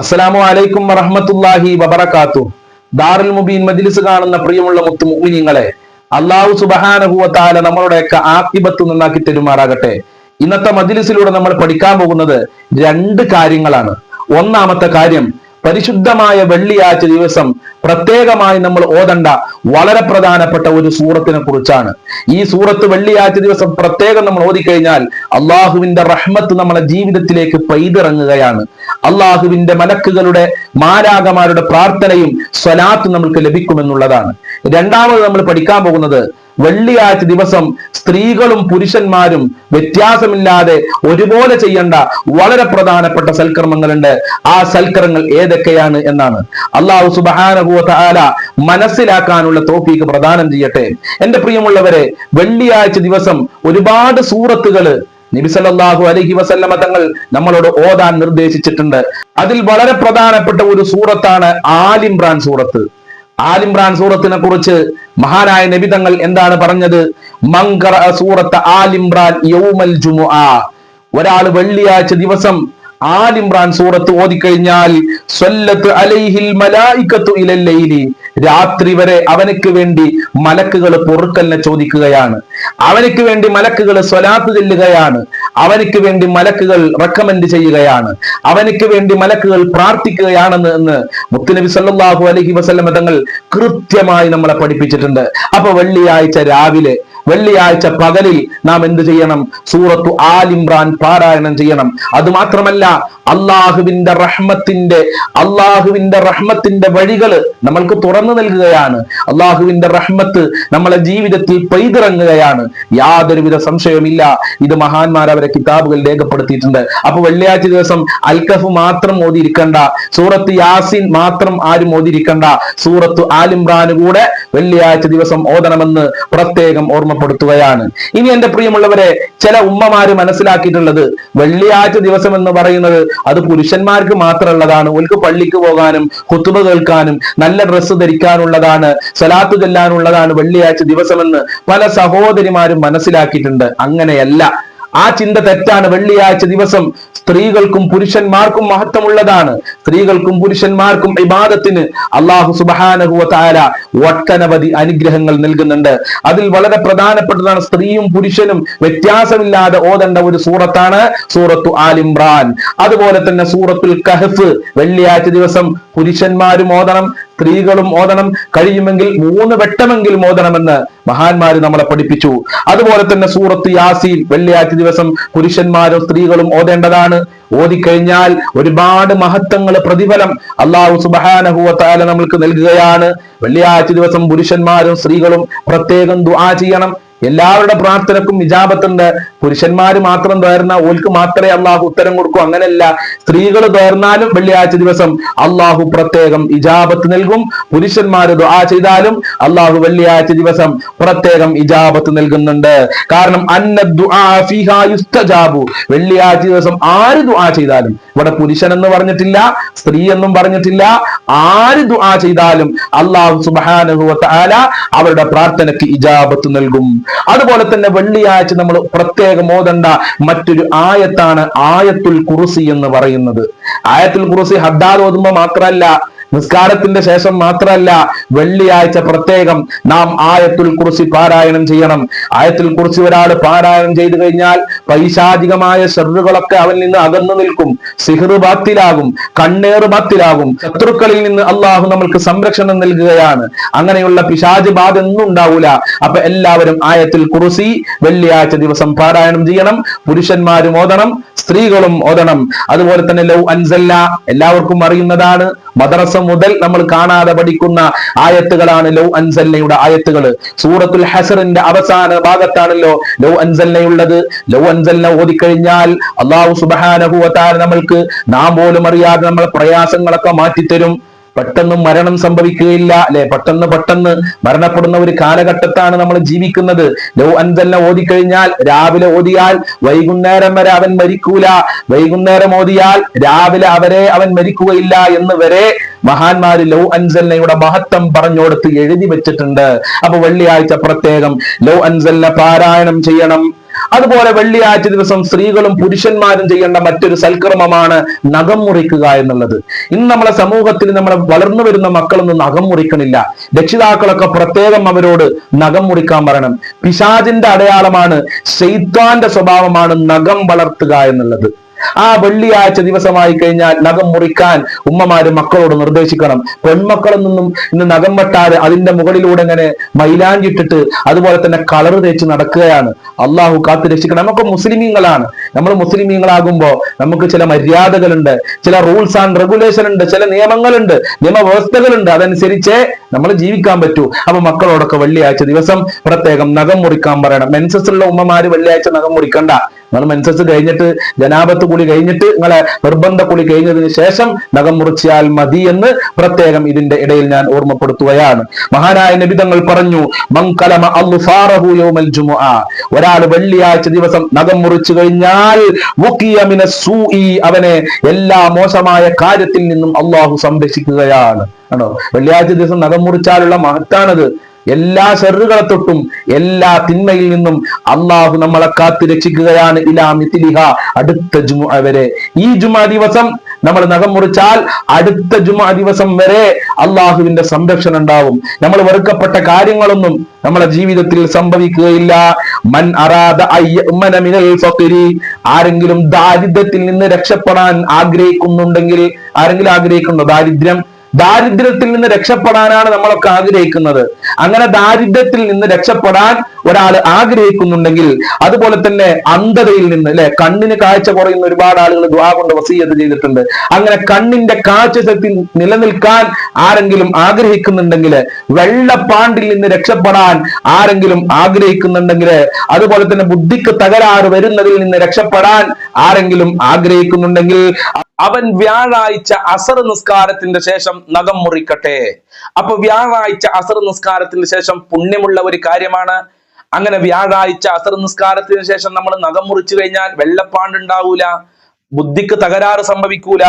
അസ്സലാമു അലൈക്കും വറഹ്മത്തുള്ളാഹി വബറക്കാത്തു ദാറുൽ മുബീൻ മജ്ലിസ് കാണുന്ന പ്രിയമുള്ള മുത്തു മുഅ്മിനീങ്ങളെ അള്ളാഹു തആല നമ്മളുടെയൊക്കെ ആക്കിബത്ത് നന്നാക്കി തെരുമാറാകട്ടെ. ഇന്നത്തെ മജ്ലിസിലൂടെ നമ്മൾ പഠിക്കാൻ പോകുന്നത് രണ്ട് കാര്യങ്ങളാണ്. ഒന്നാമത്തെ കാര്യം പരിശുദ്ധമായ വെള്ളിയാഴ്ച ദിവസം പ്രത്യേകമായി നമ്മൾ ഓതണ്ട വളരെ പ്രധാനപ്പെട്ട ഒരു സൂറത്തിനെ കുറിച്ചാണ്. ഈ സൂറത്ത് വെള്ളിയാഴ്ച ദിവസം പ്രത്യേകം നമ്മൾ ഓതിക്കഴിഞ്ഞാൽ അള്ളാഹുവിന്റെ റഹ്മത്ത് നമ്മളെ ജീവിതത്തിലേക്ക് പെയ്തിറങ്ങുകയാണ്. അള്ളാഹുവിന്റെ മലക്കുകളുടെ മാരാകമാരുടെ പ്രാർത്ഥനയും സ്വലാത്ത് നമ്മൾക്ക് ലഭിക്കുമെന്നുള്ളതാണ്. രണ്ടാമത് നമ്മൾ പഠിക്കാൻ പോകുന്നത് വെള്ളിയാഴ്ച ദിവസം സ്ത്രീകളും പുരുഷന്മാരും വ്യത്യാസമില്ലാതെ ഒരുപോലെ ചെയ്യേണ്ട വളരെ പ്രധാനപ്പെട്ട സൽക്കർമ്മങ്ങളുണ്ട്. ആ സൽക്കരങ്ങൾ ഏതൊക്കെയാണ് എന്നാണ്. അള്ളാഹു ആല മനസ്സിലാക്കാനുള്ള തോപ്പിക്ക് പ്രദാനം ചെയ്യട്ടെ. എന്റെ പ്രിയമുള്ളവരെ വെള്ളിയാഴ്ച ദിവസം ഒരുപാട് സൂറത്തുകൾ നബി അലഹി അലൈഹി വസല്ലമ തങ്ങൾ നമ്മളോട് ഓതാൻ നിർദ്ദേശിച്ചിട്ടുണ്ട്. അതിൽ വളരെ പ്രധാനപ്പെട്ട ഒരു സൂറത്താണ് ആലിംറാൻ സൂറത്ത്. ആലിംറാൻ സൂറത്തിനെ കുറിച്ച് മഹാനായ നബി തങ്ങൾ എന്താണ് പറഞ്ഞത്? മങ്കറ സൂറത്ത് ആലിംറാൻ യൗമൽ ജുമുആ ഒരാൾ വെള്ളിയാഴ്ച ദിവസം ആലിംറാൻ സൂറത്ത് ഓതിക്കഴിഞ്ഞാൽ അലൈഹിൽ രാത്രി വരെ അവനക്ക് വേണ്ടി മലക്കുകൾ പൊറുക്കലിനെ ചോദിക്കുകയാണ്. അവനക്ക് വേണ്ടി മലക്കുകൾ സ്വലാത്ത് ചെല്ലുകയാണ്. അവനക്ക് വേണ്ടി മലക്കുകൾ റെക്കമെൻഡ് ചെയ്യുകയാണ്. അവനക്ക് വേണ്ടി മലക്കുകൾ പ്രാർത്ഥിക്കുകയാണെന്ന് എന്ന് മുത്തുനബി സല്ലാഹു അലഹി വസല്ലമ തങ്ങൾ കൃത്യമായി നമ്മളെ പഠിപ്പിച്ചിട്ടുണ്ട്. അപ്പൊ വെള്ളിയാഴ്ച രാവിലെ വെള്ളിയാഴ്ച പകലിൽ നാം എന്ത് ചെയ്യണം? സൂറത്തു ആൽ ഇമ്രാൻ പാരായണം ചെയ്യണം. അത് മാത്രമല്ല അള്ളാഹുവിന്റെ റഹ്മത്തിന്റെ അള്ളാഹുവിന്റെ റഹ്മത്തിന്റെ വഴികൾ നമ്മൾക്ക് തുറന്നു നൽകുകയാണ്. അള്ളാഹുവിന്റെ റഹ്മത്ത് നമ്മളെ ജീവിതത്തിൽ പെയ്തിറങ്ങുകയാണ്. യാതൊരുവിധ സംശയവുമില്ല. ഇത് മഹാന്മാർ അവരെ കിതാബുകൾ രേഖപ്പെടുത്തിയിട്ടുണ്ട്. അപ്പൊ വെള്ളിയാഴ്ച ദിവസം അൽക്കഫ് മാത്രം ഓതിയിരിക്കണ്ട. സൂറത്ത് യാസിൻ മാത്രം ആരും ഓതിയിരിക്കണ്ട. സൂറത്ത് ആലിമ്രാന് കൂടെ വെള്ളിയാഴ്ച ദിവസം ഓതണമെന്ന് പ്രത്യേകം ഓർമ്മപ്പെടുത്തുകയാണ്. ഇനി എന്റെ പ്രിയമുള്ളവരെ ചില ഉമ്മമാര് മനസ്സിലാക്കിയിട്ടുള്ളത് വെള്ളിയാഴ്ച ദിവസം എന്ന് പറയുന്നത് അത് പുരുഷന്മാർക്ക് മാത്രമുള്ളതാണ്. ഒൽക്ക് പള്ളിക്ക് പോകാനും കുത്തുബ കേൾക്കാനും നല്ല ഡ്രസ്സ് ധരിക്കാനുള്ളതാണ് സലാത്ത് ചെല്ലാനുള്ളതാണ് വെള്ളിയാഴ്ച ദിവസമെന്ന് പല സഹോദരിമാരും മനസ്സിലാക്കിയിട്ടുണ്ട്. അങ്ങനെയല്ല. ആ ചിന്ത തെറ്റാണ്. വെള്ളിയാഴ്ച ദിവസം സ്ത്രീകൾക്കും പുരുഷന്മാർക്കും മഹത്വമുള്ളതാണ്. സ്ത്രീകൾക്കും പുരുഷന്മാർക്കും ഇബാദത്തിന് അള്ളാഹു സുബാനഹുവ താര ഒട്ടനവധി അനുഗ്രഹങ്ങൾ നൽകുന്നുണ്ട്. അതിൽ വളരെ പ്രധാനപ്പെട്ടതാണ് സ്ത്രീയും പുരുഷനും വ്യത്യാസമില്ലാതെ ഓതേണ്ട ഒരു സൂറത്താണ് സൂറത്തു ആലിംറാൻ അതുപോലെ തന്നെ സൂറത്തുൽ കഹഫ് വെള്ളിയാഴ്ച ദിവസം പുരുഷന്മാരും ഓതണം സ്ത്രീകളും ഓതണം കഴിയുമെങ്കിൽ മൂന്ന് വെട്ടമെങ്കിലും ഓതണമെന്ന് മഹാന്മാര് നമ്മളെ പഠിപ്പിച്ചു. അതുപോലെ തന്നെ സൂറത്ത് യാസീൻ വെള്ളിയാഴ്ച ദിവസം പുരുഷന്മാരും സ്ത്രീകളും ഓതേണ്ടതാണ്. ഓതിക്കഴിഞ്ഞാൽ ഒരുപാട് മഹത്വങ്ങൾ പ്രതിഫലം അള്ളാഹു സുബാനഹുവത്താല നമ്മൾക്ക് നൽകുകയാണ്. വെള്ളിയാഴ്ച ദിവസം പുരുഷന്മാരും സ്ത്രീകളും പ്രത്യേകം ദുആ ചെയ്യണം. എല്ലാവരുടെ പ്രാർത്ഥനക്കും നിജാപത്തുണ്ട്. പുരുഷന്മാർ മാത്രം തേർന്ന ഓൽക്ക് മാത്രമേ അള്ളാഹു ഉത്തരം കൊടുക്കൂ. അങ്ങനെയല്ല സ്ത്രീകൾ തോർന്നാലും വെള്ളിയാഴ്ച ദിവസം അള്ളാഹു പ്രത്യേകം ഇജാബത്ത് നൽകും. പുരുഷന്മാർ ദുആ ചെയ്താലും അള്ളാഹു വെള്ളിയാഴ്ച ദിവസം പ്രത്യേകം ഇജാബത്ത് നൽകുന്നുണ്ട്. കാരണം അന്ന യുസ്തജാബു. വെള്ളിയാഴ്ച ദിവസം ആര് ദുആ ചെയ്താലും. ഇവിടെ പുരുഷൻ എന്ന് പറഞ്ഞിട്ടില്ല സ്ത്രീ എന്നും പറഞ്ഞിട്ടില്ല. ആര് ദുആ ചെയ്താലും അള്ളാഹു സുബ്ഹാനഹു വ അവരുടെ പ്രാർത്ഥനയ്ക്ക് ഇജാബത്ത് നൽകും. അതുപോലെ തന്നെ വെള്ളിയാഴ്ച നമ്മൾ പ്രത്യേകം ഓതണ്ട മറ്റൊരു ആയത്താണ് ആയത്തുൽ കുറുസി എന്ന് പറയുന്നത്. ആയത്തുൽ കുറുസി ഹദ്ദാദ് ഓതുമ്പോ മാത്രമല്ല നിസ്കാരത്തിന്റെ ശേഷം മാത്രമല്ല വെള്ളിയാഴ്ച പ്രത്യേകം നാം ആയത്തുൽ കുറിച്ച് പാരായണം ചെയ്യണം. ആയത്തുൽ കുറിച്ച് ഒരാൾ പാരായണം ചെയ്തു കഴിഞ്ഞാൽ പൈശാചികമായ ഷെറുകളൊക്കെ അവൻ നിന്ന് അകന്നു നിൽക്കും. സിഹർ ബാത്തിലാകും കണ്ണേറ് ബാത്തിലാകും. ശത്രുക്കളിൽ നിന്ന് അള്ളാഹു നമ്മൾക്ക് സംരക്ഷണം നൽകുകയാണ്. അങ്ങനെയുള്ള പിശാജ് ബാധ ഒന്നും ഉണ്ടാവൂല. അപ്പൊ എല്ലാവരും ആയത്തിൽ കുറിച്ച് വെള്ളിയാഴ്ച ദിവസം പാരായണം ചെയ്യണം. പുരുഷന്മാരും ഓതണം സ്ത്രീകളും ഓതണം. അതുപോലെ തന്നെ ലൗ അൻസല്ല എല്ലാവർക്കും അറിയുന്നതാണ്. മദ്രസ മുതൽ നമ്മൾ കാണാതെ പഠിക്കുന്ന ആയത്തുകളാണ് ലൗ അൻസല്ലയുടെ ആയത്തുകൾ സൂറത്തുൽ ഹസറിന്റെ അവസാന ഭാഗത്താണല്ലോ ലൗ അൻസല്ലയുള്ളത് ലൗ അൻസല്ല ഓതിക്കഴിഞ്ഞാൽ അള്ളാഹു സുബാനഹുവത്താൽ നമ്മൾക്ക് നാം പോലും അറിയാതെ നമ്മളെ പ്രയാസങ്ങളൊക്കെ മാറ്റിത്തരും. പെട്ടെന്ന് മരണം സംഭവിക്കുകയില്ല. അല്ലെ? പെട്ടെന്ന് പെട്ടെന്ന് മരണപ്പെടുന്ന ഒരു കാലഘട്ടത്താണ് നമ്മൾ ജീവിക്കുന്നത്. ലോ അൻസല്ല ഓതിക്കഴിഞ്ഞാൽ രാവിലെ ഓതിയാൽ വൈകുന്നേരം വരെ അവൻ മരിക്കൂല. വൈകുന്നേരം ഓതിയാൽ രാവിലെ അവരെ അവൻ മരിക്കുകയില്ല എന്ന് വരെ മഹാന്മാര് ലൗ അൻസല്ലയുടെ മഹത്വം പറഞ്ഞോടുത്ത് എഴുതി വെച്ചിട്ടുണ്ട്. അപ്പൊ വെള്ളിയാഴ്ച പ്രത്യേകം ലൗ അൻസല്ല പാരായണം ചെയ്യണം. അതുപോലെ വെള്ളിയാഴ്ച ദിവസം സ്ത്രീകളും പുരുഷന്മാരും ചെയ്യേണ്ട മറ്റൊരു സൽക്കർമ്മമാണ് നഖം മുറിക്കുക എന്നുള്ളത്. ഇന്ന് നമ്മളെ സമൂഹത്തിൽ നമ്മളെ വളർന്നു വരുന്ന മക്കളൊന്നും നഖം മുറിക്കണില്ല. രക്ഷിതാക്കളൊക്കെ പ്രത്യേകം അവരോട് നഖം മുറിക്കാൻ പറയണം. പിശാചിന്റെ അടയാളമാണ് ശൈത്താന്റെ സ്വഭാവമാണ് നഖം വളർത്തുക എന്നുള്ളത്. ആ വെള്ളിയാഴ്ച ദിവസമായി കഴിഞ്ഞാൽ നഖം മുറിക്കാൻ ഉമ്മമാര് മക്കളോട് നിർദ്ദേശിക്കണം. പെൺമക്കളിൽ നിന്നും ഇന്ന് നഖം വെട്ടാതെ അതിന്റെ മുകളിലൂടെ ഇങ്ങനെ മൈലാഞ്ചിട്ടിട്ട് അതുപോലെ തന്നെ കളർ തേച്ച് നടക്കുകയാണ്. അള്ളാഹു കാത്തു രക്ഷിക്കണം. നമുക്ക് മുസ്ലിമീങ്ങളാണ്. നമ്മൾ മുസ്ലിമീങ്ങളാകുമ്പോൾ നമുക്ക് ചില മര്യാദകളുണ്ട് ചില റൂൾസ് ആൻഡ് റെഗുലേഷൻ ഉണ്ട് ചില നിയമങ്ങളുണ്ട് നിയമവ്യവസ്ഥകളുണ്ട്. അതനുസരിച്ച് നമ്മൾ ജീവിക്കാൻ പറ്റൂ. അപ്പൊ മക്കളോടൊക്കെ വെള്ളിയാഴ്ച ദിവസം പ്രത്യേകം നഖം മുറിക്കാൻ പറയണം. മെൻസസ് ഉള്ള ഉമ്മമാര് വെള്ളിയാഴ്ച നഖം മുറിക്കണ്ട. നിങ്ങൾ മെൻസസ് കഴിഞ്ഞിട്ട് ജനാപത്ത് കുളി കഴിഞ്ഞിട്ട് നിങ്ങളെ നിർബന്ധ കുളി കഴിഞ്ഞതിന് ശേഷം നഖം മുറിച്ചാൽ മതി എന്ന് പ്രത്യേകം ഇതിന്റെ ഇടയിൽ ഞാൻ ഓർമ്മപ്പെടുത്തുകയാണ്. മഹാനായ നബിതങ്ങൾ പറഞ്ഞു മങ്കലമ ഒരാൾ വെള്ളിയാഴ്ച ദിവസം നഖം മുറിച്ചു കഴിഞ്ഞാൽ അവനെ എല്ലാ മോശമായ കാര്യത്തിൽ നിന്നും അള്ളാഹു സംരക്ഷിക്കുകയാണ്. ആണോ? വെള്ളിയാഴ്ച ദിവസം നഖം മുറിച്ചാലുള്ള മഹത്താണത്. എല്ലാ ഷെറുകളെ തൊട്ടും എല്ലാ തിന്മയിൽ നിന്നും അള്ളാഹു നമ്മളെ കാത്തു രക്ഷിക്കുകയാണ് ഇലാ മിഥിലിഹ. അടുത്ത ജുമ വരെ. ഈ ജുമാ ദിവസം നമ്മൾ നഖം മുറിച്ചാൽ അടുത്ത ജുമാ ദിവസം വരെ അള്ളാഹുവിന്റെ സംരക്ഷണം ഉണ്ടാവും. നമ്മൾ വെറുക്കപ്പെട്ട കാര്യങ്ങളൊന്നും നമ്മളെ ജീവിതത്തിൽ സംഭവിക്കുകയില്ല. മൻ അറാദ മിനൽ ആരെങ്കിലും ദാരിദ്ര്യത്തിൽ നിന്ന് രക്ഷപ്പെടാൻ ആഗ്രഹിക്കുന്നുണ്ടെങ്കിൽ ആരെങ്കിലും ആഗ്രഹിക്കുന്നു ദാരിദ്ര്യം ദാരിദ്ര്യത്തിൽ നിന്ന് രക്ഷപ്പെടാനാണ് നമ്മളൊക്കെ ആഗ്രഹിക്കുന്നത്. അങ്ങനെ ദാരിദ്ര്യത്തിൽ നിന്ന് രക്ഷപ്പെടാൻ ഒരാൾ ആഗ്രഹിക്കുന്നുണ്ടെങ്കിൽ അതുപോലെ തന്നെ അന്ധതയിൽ നിന്ന് അല്ലെ? കണ്ണിന് കാഴ്ച കുറയുന്ന ഒരുപാട് ആളുകൾ ദ്വാ കൊണ്ട് വസീയത് ചെയ്തിട്ടുണ്ട്. അങ്ങനെ കണ്ണിന്റെ കാഴ്ച ശക്തി നിലനിൽക്കാൻ ആരെങ്കിലും ആഗ്രഹിക്കുന്നുണ്ടെങ്കിൽ വെള്ളപ്പാണ്ടിൽ നിന്ന് രക്ഷപ്പെടാൻ ആരെങ്കിലും ആഗ്രഹിക്കുന്നുണ്ടെങ്കിൽ അതുപോലെ തന്നെ ബുദ്ധിക്ക് തകരാറ് വരുന്നതിൽ നിന്ന് രക്ഷപ്പെടാൻ ആരെങ്കിലും ആഗ്രഹിക്കുന്നുണ്ടെങ്കിൽ അവൻ വ്യാഴാഴ്ച അസർ നിസ്കാരത്തിന്റെ ശേഷം നഖം മുറിക്കട്ടെ. അപ്പൊ വ്യാഴാഴ്ച അസർ നിസ്കാരത്തിന് ശേഷം പുണ്യമുള്ള ഒരു കാര്യമാണ്. അങ്ങനെ വ്യാഴാഴ്ച അസർ നിസ്കാരത്തിന് ശേഷം നമ്മൾ നഖം മുറിച്ചു കഴിഞ്ഞാൽ വെള്ളപ്പാണ്ട് ഉണ്ടാവൂല ബുദ്ധിക്ക് തകരാറ് സംഭവിക്കൂല.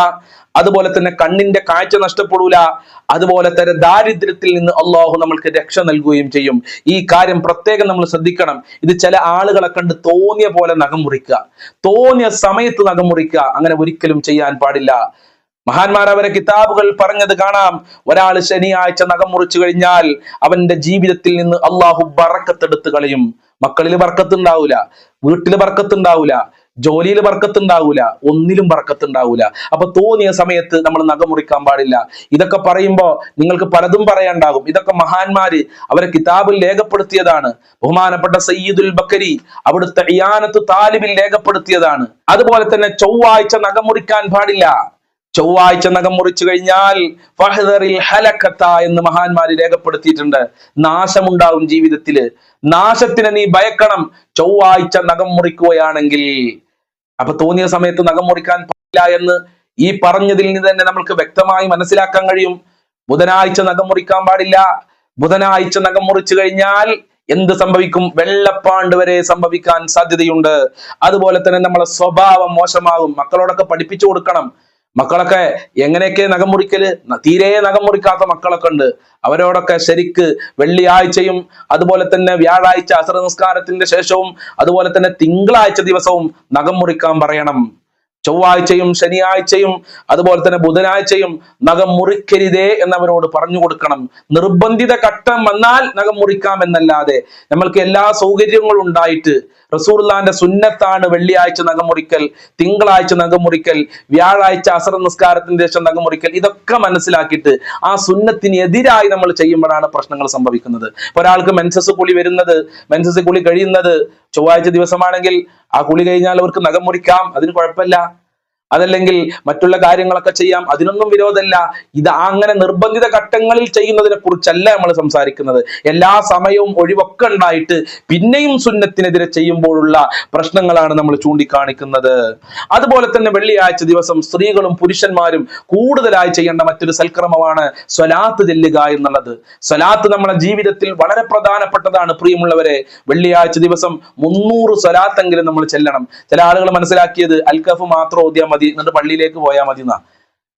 അതുപോലെ തന്നെ കണ്ണിന്റെ കാഴ്ച നഷ്ടപ്പെടൂല. അതുപോലെ തന്നെ ദാരിദ്ര്യത്തിൽ നിന്ന് അള്ളാഹു നമ്മൾക്ക് രക്ഷ നൽകുകയും ചെയ്യും. ഈ കാര്യം പ്രത്യേകം നമ്മൾ ശ്രദ്ധിക്കണം. ഇത് ചില ആളുകളെ കണ്ട് തോന്നിയ പോലെ നഖം മുറിക്കുക. തോന്നിയ സമയത്ത് നഖം മുറിക്കുക. അങ്ങനെ ഒരിക്കലും ചെയ്യാൻ പാടില്ല. മഹാന്മാർ അവരെ കിതാബുകൾ പറഞ്ഞത് കാണാം. ഒരാൾ ശനിയാഴ്ച നഖം മുറിച്ചു കഴിഞ്ഞാൽ അവന്റെ ജീവിതത്തിൽ നിന്ന് അള്ളാഹു ബറക്കത്തെടുത്ത് കളയും. മക്കളിൽ ബർക്കത്തുണ്ടാവൂല വീട്ടിൽ ബർക്കത്തുണ്ടാവൂല ജോലിയിൽ ബർക്കത്തുണ്ടാവൂല ഒന്നിലും ബർക്കത്തുണ്ടാവൂല. അപ്പൊ തോന്നിയ സമയത്ത് നമ്മൾ നഖമുറിക്കാൻ പാടില്ല. ഇതൊക്കെ പറയുമ്പോൾ നിങ്ങൾക്ക് പലതും പറയാണ്ടാകും ഇതൊക്കെ മഹാന്മാര് അവരെ കിതാബിൽ രേഖപ്പെടുത്തിയതാണ്. ബഹുമാനപ്പെട്ട സയ്യിദുൽ ബക്കരി അവിടുത്തെ ഇയാനത്ത് താലിബിൽ രേഖപ്പെടുത്തിയതാണ്. അതുപോലെ തന്നെ ചൊവ്വാഴ്ച നഖമുറിക്കാൻ പാടില്ല. ചൊവ്വാഴ്ച നഖം മുറിച്ചു കഴിഞ്ഞാൽ ഫഹദറിൽ ഹലക്കത്ത എന്ന് മഹാന്മാര് രേഖപ്പെടുത്തിയിട്ടുണ്ട്. നാശമുണ്ടാവും ജീവിതത്തിൽ. നാശത്തിനെ നീ ഭയക്കണം. ചൊവ്വാഴ്ച നഖം മുറിക്കുകയാണെങ്കിൽ അപ്പൊ തോന്നിയ സമയത്ത് നഖം മുറിക്കാൻ പാടില്ല എന്ന് ഈ പറഞ്ഞതിൽ നിന്ന് തന്നെ നമ്മൾക്ക് വ്യക്തമായി മനസ്സിലാക്കാൻ കഴിയും. ബുധനാഴ്ച നഖം മുറിക്കാൻ പാടില്ല. ബുധനാഴ്ച നഖം മുറിച്ചു കഴിഞ്ഞാൽ എന്ത് സംഭവിക്കും? വെള്ളപ്പാണ്ട് വരെ സംഭവിക്കാൻ സാധ്യതയുണ്ട്. അതുപോലെ തന്നെ നമ്മളെ സ്വഭാവം മോശമാകും. മക്കളോടൊക്കെ പഠിപ്പിച്ചു കൊടുക്കണം. മക്കളൊക്കെ എങ്ങനെയൊക്കെ നഖം തീരെ നഖം മുറിക്കാത്ത മക്കളൊക്കെ ഉണ്ട്. അവരോടൊക്കെ ശരിക്ക് വെള്ളിയാഴ്ചയും അതുപോലെ തന്നെ വ്യാഴാഴ്ച അസുര നിസ്കാരത്തിന്റെ ശേഷവും അതുപോലെ തന്നെ തിങ്കളാഴ്ച ദിവസവും നഖം മുറിക്കാൻ പറയണം. ചൊവ്വാഴ്ചയും ശനിയാഴ്ചയും അതുപോലെ തന്നെ ബുധനാഴ്ചയും നഖം മുറിക്കരുതേ എന്നവരോട് പറഞ്ഞു കൊടുക്കണം. നിർബന്ധിത ഘട്ടം വന്നാൽ നഖം മുറിക്കാം എന്നല്ലാതെ നമ്മൾക്ക് എല്ലാ സൗകര്യങ്ങളും ഉണ്ടായിട്ട് റസൂർലാന്റെ സുന്നത്താണ് വെള്ളിയാഴ്ച നഖം മുറിക്കൽ തിങ്കളാഴ്ച നഖം മുറിക്കൽ വ്യാഴാഴ്ച അസർ നിസ്കാരത്തിന് ശേഷം നഖം മുറിക്കൽ ഇതൊക്കെ മനസ്സിലാക്കിയിട്ട് ആ സുന്നത്തിന് എതിരായി നമ്മൾ ചെയ്യുമ്പോഴാണ് പ്രശ്നങ്ങൾ സംഭവിക്കുന്നത്. ഒരാൾക്ക് മെൻസസ് കുളി വരുന്നത് മെൻസസ് കുളി കഴിയുന്നത് ചൊവ്വാഴ്ച ദിവസമാണെങ്കിൽ ആ കുളി കഴിഞ്ഞാൽ അവർക്ക് നഖം മുറിക്കാം അതിന് കുഴപ്പമില്ല. അതല്ലെങ്കിൽ മറ്റുള്ള കാര്യങ്ങളൊക്കെ ചെയ്യാം. അതിനൊന്നും വിരോധമല്ല. ഇത് അങ്ങനെ നിർബന്ധിത ഘട്ടങ്ങളിൽ ചെയ്യുന്നതിനെ കുറിച്ചല്ല നമ്മൾ സംസാരിക്കുന്നത്. എല്ലാ സമയവും ഒഴിവൊക്കെ ഉണ്ടായിട്ട് പിന്നെയും സുന്നത്തിനെതിരെ ചെയ്യുമ്പോഴുള്ള പ്രശ്നങ്ങളാണ് നമ്മൾ ചൂണ്ടിക്കാണിക്കുന്നത്. അതുപോലെ തന്നെ വെള്ളിയാഴ്ച ദിവസം സ്ത്രീകളും പുരുഷന്മാരും കൂടുതലായി ചെയ്യേണ്ട മറ്റൊരു സൽക്രമമാണ് സ്വലാത്ത് ചെല്ലുക എന്നുള്ളത്. സ്വലാത്ത് നമ്മുടെ ജീവിതത്തിൽ വളരെ പ്രധാനപ്പെട്ടതാണ് പ്രിയമുള്ളവരെ. വെള്ളിയാഴ്ച ദിവസം മുന്നൂറ് സ്വലാത്തെങ്കിലും നമ്മൾ ചെല്ലണം. ചില ആളുകൾ മനസ്സിലാക്കിയത് അൽക്കഫ് മാത്രം ഓതിയാൽ മതി എന്നിട്ട് പള്ളിയിലേക്ക് പോയാൽ മതി എന്നാ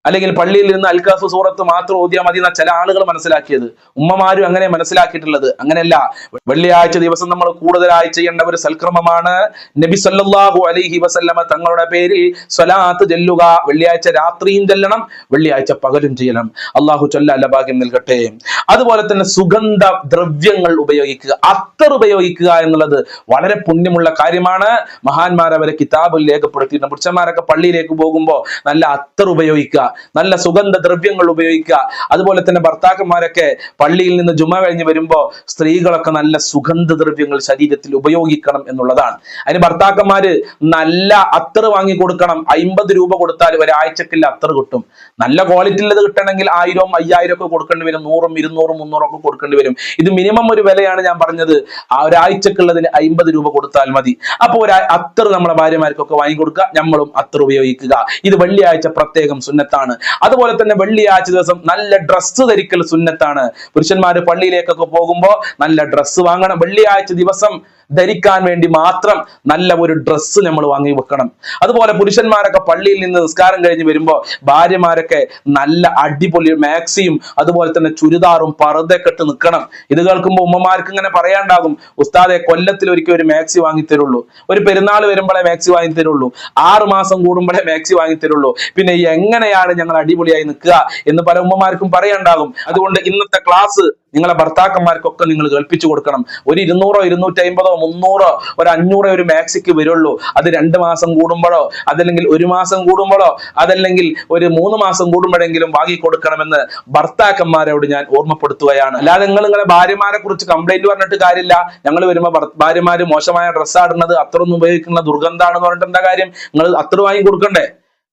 അല്ലെങ്കിൽ പള്ളിയിൽ നിന്ന് അൽക്കാഫ് സൂറത്ത് മാത്രം ഓതിയാൽ മതി എന്ന ചില ആളുകൾ മനസ്സിലാക്കിയത്. ഉമ്മമാരും അങ്ങനെ മനസ്സിലാക്കിയിട്ടുള്ളത്. അങ്ങനെയല്ല. വെള്ളിയാഴ്ച ദിവസം നമ്മൾ കൂടുതലായി ചെയ്യേണ്ട ഒരു സൽക്രമമാണ്. നബി സല്ലാഹു അലൈഹി വസല്ലമ തങ്ങളുടെ പേരിൽ സ്വലാത്ത് ചെല്ലുക. വെള്ളിയാഴ്ച രാത്രിയും ചെല്ലണം വെള്ളിയാഴ്ച പകലും ചെയ്യണം. അള്ളാഹു ചൊല്ല ഭാഗ്യം നൽകട്ടെ. അതുപോലെ തന്നെ സുഗന്ധ ദ്രവ്യങ്ങൾ ഉപയോഗിക്കുക. അത്തർ ഉപയോഗിക്കുക എന്നുള്ളത് വളരെ പുണ്യമുള്ള കാര്യമാണ്. മഹാന്മാരവരെ കിതാബിൽ രേഖപ്പെടുത്തിയിട്ടുണ്ട്. പുരുഷന്മാരൊക്കെ പള്ളിയിലേക്ക് പോകുമ്പോൾ നല്ല അത്തർ ഉപയോഗിക്കുക. നല്ല സുഗന്ധ ദ്രവ്യങ്ങൾ ഉപയോഗിക്കുക. അതുപോലെ തന്നെ ഭർത്താക്കന്മാരൊക്കെ പള്ളിയിൽ നിന്ന് ജുമ കഴിഞ്ഞ് വരുമ്പോൾ സ്ത്രീകളൊക്കെ നല്ല സുഗന്ധ ദ്രവ്യങ്ങൾ ശരീരത്തിൽ ഉപയോഗിക്കണം എന്നുള്ളതാണ്. അതിന് ഭർത്താക്കന്മാര് നല്ല അത്തർ വാങ്ങി കൊടുക്കണം. അമ്പത് രൂപ കൊടുത്താൽ ഒരാഴ്ചക്കില്ല അത്തർ കിട്ടും. നല്ല ക്വാളിറ്റി ഉള്ളത് കിട്ടണമെങ്കിൽ ആയിരവും അയ്യായിരം ഒക്കെ കൊടുക്കേണ്ടി വരും. നൂറും ഇരുന്നൂറും മുന്നൂറും ഒക്കെ കൊടുക്കേണ്ടി വരും. ഇത് മിനിമം ഒരു വിലയാണ് ഞാൻ പറഞ്ഞത്. ആ ഒരാഴ്ചക്കുള്ളതിന് അമ്പത് രൂപ കൊടുത്താൽ മതി. അപ്പോൾ ഒരു അത്തർ നമ്മളെ ഭാര്യമാർക്കൊക്കെ വാങ്ങി കൊടുക്കുക. നമ്മളും അത്തർ ഉപയോഗിക്കുക. ഇത് വെള്ളിയാഴ്ച പ്രത്യേകം സുന്നത്താണ് അതുപോലെ തന്നെ വെള്ളിയാഴ്ച ദിവസം നല്ല ഡ്രസ്സ് ധരിക്കൽ സുന്നത്താണ്. പുരുഷന്മാർ പള്ളിയിലേക്കൊക്കെ പോകുമ്പോൾ നല്ല ഡ്രസ്സ് വാങ്ങണം. വെള്ളിയാഴ്ച ദിവസം ധരിക്കാൻ വേണ്ടി മാത്രം നല്ല ഒരു ഡ്രസ്സ് നമ്മൾ വാങ്ങി വെക്കണം. അതുപോലെ പുരുഷന്മാരൊക്കെ പള്ളിയിൽ നിന്ന് നിസ്കാരം കഴിഞ്ഞ് വരുമ്പോൾ ഭാര്യമാരൊക്കെ നല്ല അടിപൊളി മാക്സിയും അതുപോലെ തന്നെ ചുരിദാറും പറുതൊക്കെ ഇട്ട് നിൽക്കണം ഇത് കേൾക്കുമ്പോൾ ഉമ്മമാർക്ക് ഇങ്ങനെ പറയാണ്ടാകും ഉസ്താദെ കൊല്ലത്തിൽ ഒരിക്കൽ ഒരു മാക്സി വാങ്ങി തരുള്ളൂ. ഒരു പെരുന്നാൾ വരുമ്പോഴേ മാക്സി വാങ്ങി തരുള്ളൂ. ആറ് മാസം കൂടുമ്പോഴേ മാക്സി വാങ്ങി തരുള്ളൂ. പിന്നെ എങ്ങനെയാണ് ഞങ്ങൾ അടിപൊളിയായി നിൽക്കുക? എന്ന് പല ഉമ്മമാർക്കും പറയാണ്ടാകും. അതുകൊണ്ട് ഇന്നത്തെ ക്ലാസ് നിങ്ങളെ ഭർത്താക്കന്മാർക്കൊക്കെ നിങ്ങൾ കേൾപ്പിച്ചു കൊടുക്കണം. ഒരു ഇരുന്നൂറോ ഇരുന്നൂറ്റി അമ്പതോ മുന്നൂറോ ഒരു അഞ്ഞൂറോ ഒരു മാക്സിക്ക് വരുള്ളൂ. അത് രണ്ട് മാസം കൂടുമ്പോഴോ അതല്ലെങ്കിൽ ഒരു മാസം കൂടുമ്പോഴോ അതല്ലെങ്കിൽ ഒരു മൂന്ന് മാസം കൂടുമ്പോഴെങ്കിലും വാങ്ങി കൊടുക്കണമെന്ന് ഭർത്താക്കന്മാരോട് ഞാൻ ഓർമ്മപ്പെടുത്തുകയാണ്. അല്ലാതെ നിങ്ങൾ നിങ്ങളെ ഭാര്യമാരെ കുറിച്ച് കംപ്ലൈന്റ് പറഞ്ഞിട്ട് കാര്യമില്ല. ഞങ്ങൾ വരുമ്പോൾ ഭാര്യമാര് മോശമായ ഡ്രസ്സ് ആടുന്നത് അത്രയൊന്നും ഉപയോഗിക്കുന്ന ദുർഗന്ധാണെന്ന് പറഞ്ഞിട്ട് എന്താ കാര്യം? നിങ്ങൾ അത്ര വാങ്ങി കൊടുക്കണ്ടേ?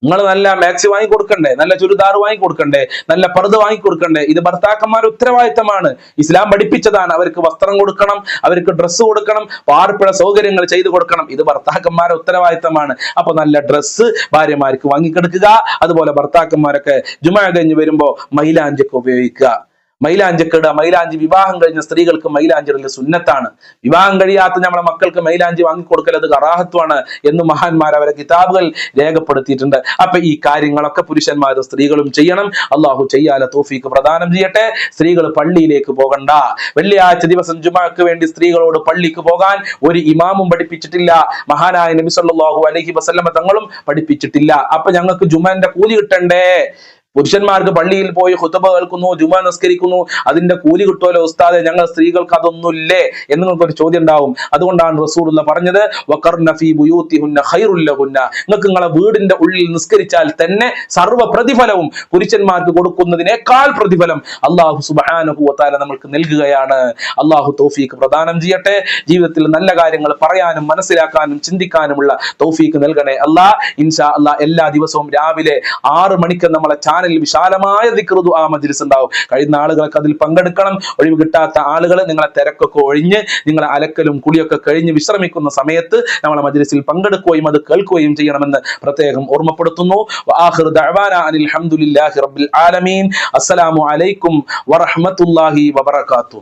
നിങ്ങൾ നല്ല മാക്സി വാങ്ങി കൊടുക്കണ്ടേ നല്ല ചുരിദാർ വാങ്ങി കൊടുക്കണ്ടേ നല്ല പറുത് വാങ്ങി കൊടുക്കണ്ടേ ഇത് ഭർത്താക്കന്മാരുടെ ഉത്തരവാദിത്തമാണ്. ഇസ്ലാം പഠിപ്പിച്ചതാണ് അവർക്ക് വസ്ത്രം കൊടുക്കണം അവർക്ക് ഡ്രസ്സ് കൊടുക്കണം പാർപ്പിട സൗകര്യങ്ങൾ ചെയ്തു കൊടുക്കണം ഇത് ഭർത്താക്കന്മാരുടെ ഉത്തരവാദിത്തമാണ്. അപ്പൊ നല്ല ഡ്രസ്സ് ഭാര്യമാർക്ക് വാങ്ങിക്കെടുക്കുക അതുപോലെ ഭർത്താക്കന്മാരൊക്കെ ജുമാ കഴിഞ്ഞ് വരുമ്പോ മൈലാഞ്ചൊക്കെ ഉപയോഗിക്കുക. മൈലാഞ്ചിക്കിടുക മൈലാഞ്ചി വിവാഹം കഴിഞ്ഞ സ്ത്രീകൾക്ക് മൈലാഞ്ചിടൽ സുന്നത്താണ്. വിവാഹം കഴിയാത്ത നമ്മളെ മക്കൾക്ക് മൈലാഞ്ചി വാങ്ങിക്കൊടുക്കൽ അത് കറാഹത്വമാണ് എന്ന് മഹാന്മാർ അവരെ കിതാബുകൾ രേഖപ്പെടുത്തിയിട്ടുണ്ട്. അപ്പൊ ഈ കാര്യങ്ങളൊക്കെ പുരുഷന്മാരും സ്ത്രീകളും ചെയ്യണം. അള്ളാഹു ചെയ്യാല തോഫീക്ക് പ്രദാനം ചെയ്യട്ടെ. സ്ത്രീകൾ പള്ളിയിലേക്ക് പോകണ്ട. വെള്ളിയാഴ്ച ദിവസം ജുമാക്ക് വേണ്ടി സ്ത്രീകളോട് പള്ളിക്ക് പോകാൻ ഒരു ഇമാമും പഠിപ്പിച്ചിട്ടില്ല. മഹാനായ നബി അലൈഹി വസല്ലമ തങ്ങളും പഠിപ്പിച്ചിട്ടില്ല. അപ്പൊ ഞങ്ങൾക്ക് ജുമാന്റെ കൂലി കിട്ടണ്ടേ? പുരുഷന്മാർക്ക് പള്ളിയിൽ പോയി ഹുതബ കേൾക്കുന്നു ജുമ നിസ്കരിക്കുന്നു അതിന്റെ കൂലി കിട്ടുമല്ലോ ഉസ്താദെ ഞങ്ങൾ സ്ത്രീകൾക്ക് അതൊന്നുമില്ലേ എന്ന് നിങ്ങൾക്കൊരു ചോദ്യം ഉണ്ടാവും. അതുകൊണ്ടാണ് റസൂലുള്ള പറഞ്ഞത് നിങ്ങൾക്ക് നിങ്ങളെ വീടിന്റെ ഉള്ളിൽ നിസ്കരിച്ചാൽ തന്നെ സർവ പ്രതിഫലവും പുരുഷന്മാർക്ക് കൊടുക്കുന്നതിനേക്കാൾ പ്രതിഫലം അള്ളാഹു സുബ്ഹാനഹു വതആല നമ്മൾക്ക് നൽകുകയാണ്. അള്ളാഹു തോഫീക്ക് പ്രദാനം ചെയ്യട്ടെ. ജീവിതത്തിൽ നല്ല കാര്യങ്ങൾ പറയാനും മനസ്സിലാക്കാനും ചിന്തിക്കാനുമുള്ള തോഫീക്ക് നൽകണേ അല്ലാ ഇൻഷാ അല്ലാ എല്ലാ ദിവസവും രാവിലെ ആറ് മണിക്ക് നമ്മളെ ചാനലിൽ വിശാലമായ ദിക്റുദു ആ മജ്ലിസ് ഉണ്ടാവും. കഴിയുന്ന ആളുകൾക്ക് അതിൽ പങ്കെടുക്കണം. ഒഴിവ് കിട്ടാത്ത ആളുകൾ നിങ്ങളെ തിരക്കൊക്കെ ഒഴിഞ്ഞ് നിങ്ങളെ അലക്കലും കുളിയൊക്കെ കഴിഞ്ഞ് വിശ്രമിക്കുന്ന സമയത്ത് നമ്മളെ മജ്ലിസിൽ പങ്കെടുക്കുകയും അത് കേൾക്കുകയും ചെയ്യണമെന്ന് പ്രത്യേകം ഓർമ്മപ്പെടുത്തുന്നു. റബ്ബിൽ ആലമീൻ. അസ്സലാമു അലൈക്കും വറഹ്മത്തുള്ളാഹി വബറകാതുഹു.